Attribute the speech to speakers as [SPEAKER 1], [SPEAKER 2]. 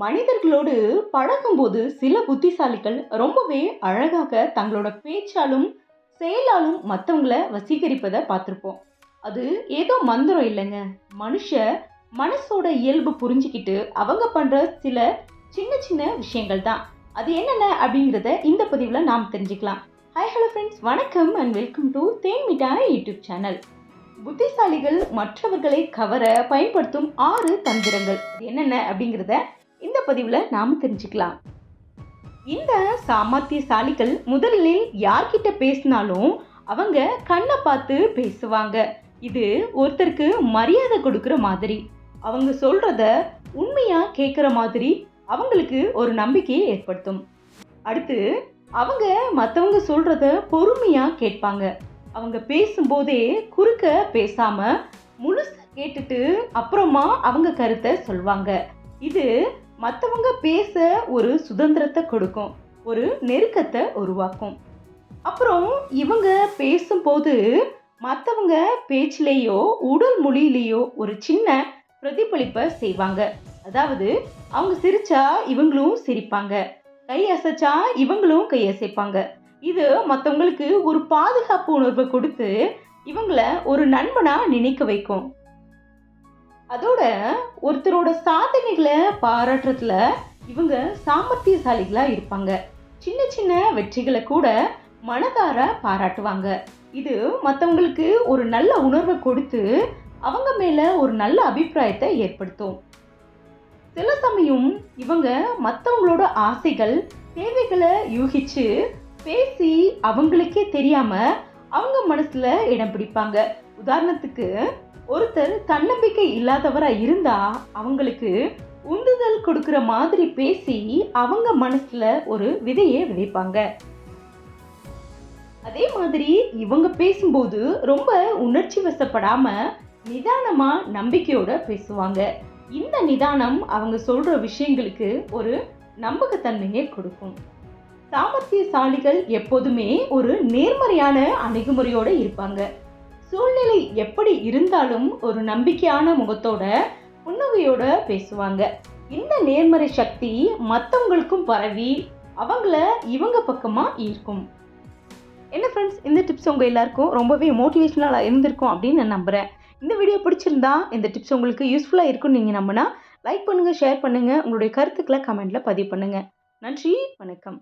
[SPEAKER 1] மனிதர்களோடு பழகும்போது சில புத்திசாலிகள் ரொம்பவே அழகாக தங்களோட பேச்சாலும் செயலாலும் மற்றவங்கள வசீகரிப்பதை பார்த்துருப்போம். அது ஏதோ மந்திரம் இல்லைங்க. மனுஷ மனசோட இயல்பு புரிஞ்சுக்கிட்டு அவங்க பண்ணுற சில சின்ன சின்ன விஷயங்கள் தான். அது என்னென்ன அப்படிங்கிறத இந்த பதிவில் நாம் தெரிஞ்சுக்கலாம். ஹாய் ஹலோ ஃப்ரெண்ட்ஸ் வணக்கம் and welcome to Thenmittai YouTube channel புத்திசாலிகள் மற்றவர்களை கவர பயன்படுத்தும் ஆறு தந்திரங்கள். என்னென்ன அப்படிங்கிறத பதிவில் நாம் தெரிஞ்சுக்கலாம். இந்த சாமர்த்தியசாலிகள் முதலில் யார்கிட்ட பேசினாலும் அவங்க கண்ணை பார்த்து பேசுவாங்க. இது ஒருத்தருக்கு மரியாதை கொடுக்குற மாதிரி. அவங்க சொல்றத உண்மையா கேட்குற மாதிரி அவங்களுக்கு ஒரு நம்பிக்கையை ஏற்படுத்தும். அடுத்து அவங்க மற்றவங்க சொல்றத பொறுமையா கேட்பாங்க. அவங்க பேசும்போதே குறுக்க பேசாம முழுசா கேட்டுட்டு அப்புறமா அவங்க கருத்தை சொல்வாங்க. இது மற்றவங்க பேச ஒரு சுதந்திரத்தை கொடுக்கும் ஒரு நெருக்கத்தை உருவாக்கும். அப்புறம் இவங்க பேசும்போது மற்றவங்க பேச்சிலேயோ உடல் மொழியிலேயோ ஒரு சின்ன பிரதிபலிப்பை செய்வாங்க. அதாவது அவங்க சிரிச்சா இவங்களும் சிரிப்பாங்க. கை அசைச்சா இவங்களும் கை அசைப்பாங்க. இது மற்றவங்களுக்கு ஒரு பாதுகாப்பு உணர்வை கொடுத்து இவங்கள ஒரு நண்பனா நினைக்க வைக்கும். அதோட ஒருத்தரோட சாதனைகளை பாராட்டுறதுல இவங்க சாமர்த்தியசாலிகளா இருப்பாங்க. சின்ன சின்ன வெற்றிகளை கூட மனதார பாராட்டுவாங்க. இது மற்றவங்களுக்கு ஒரு நல்ல உணர்வை கொடுத்து அவங்க மேல ஒரு நல்ல அபிப்பிராயத்தை ஏற்படுத்தும். சில சமயம் இவங்க மற்றவங்களோட ஆசைகள் தேவைகளை யூகிச்சு பேசி அவங்களுக்கே தெரியாம அவங்க மனசுல இடம் பிடிப்பாங்க. உதாரணத்துக்கு ஒருத்தர் தன்னம்பிக்கை இல்லாதவரா இருந்தா அவங்களுக்கு உந்துதல் கொடுக்குற மாதிரி பேசி அவங்க மனசுல ஒரு விதையை விதைப்பாங்க. அதே மாதிரி இவங்க பேசும்போது ரொம்ப உணர்ச்சி வசப்படாம நிதானமா நம்பிக்கையோட பேசுவாங்க. இந்த நிதானம் அவங்க சொல்ற விஷயங்களுக்கு ஒரு நம்பகத்தன்மையை கொடுக்கும். சாமர்த்தியசாலிகள் எப்போதுமே ஒரு நேர்மறையான அணுகுமுறையோடு இருப்பாங்க. சூழ்நிலை எப்படி இருந்தாலும் ஒரு நம்பிக்கையான முகத்தோட புன்னகையோட பேசுவாங்க. இந்த நேர்மறை சக்தி மற்றவங்களுக்கும் பரவி அவங்கள இவங்க பக்கமாக ஈர்க்கும். என்ன ஃப்ரெண்ட்ஸ் இந்த டிப்ஸ் உங்கள் எல்லாருக்கும் ரொம்பவே மோட்டிவேஷ்னலாக இருந்திருக்கும் அப்படின்னு நான் நம்புகிறேன் இந்த வீடியோ பிடிச்சிருந்தா இந்த டிப்ஸ் உங்களுக்கு யூஸ்ஃபுல்லாக இருக்கும்னு நீங்கள் நம்பினா லைக் பண்ணுங்கள் ஷேர் பண்ணுங்கள் உங்களுடைய கருத்துக்களை கமெண்ட்டில் பதிவு பண்ணுங்கள் நன்றி வணக்கம்.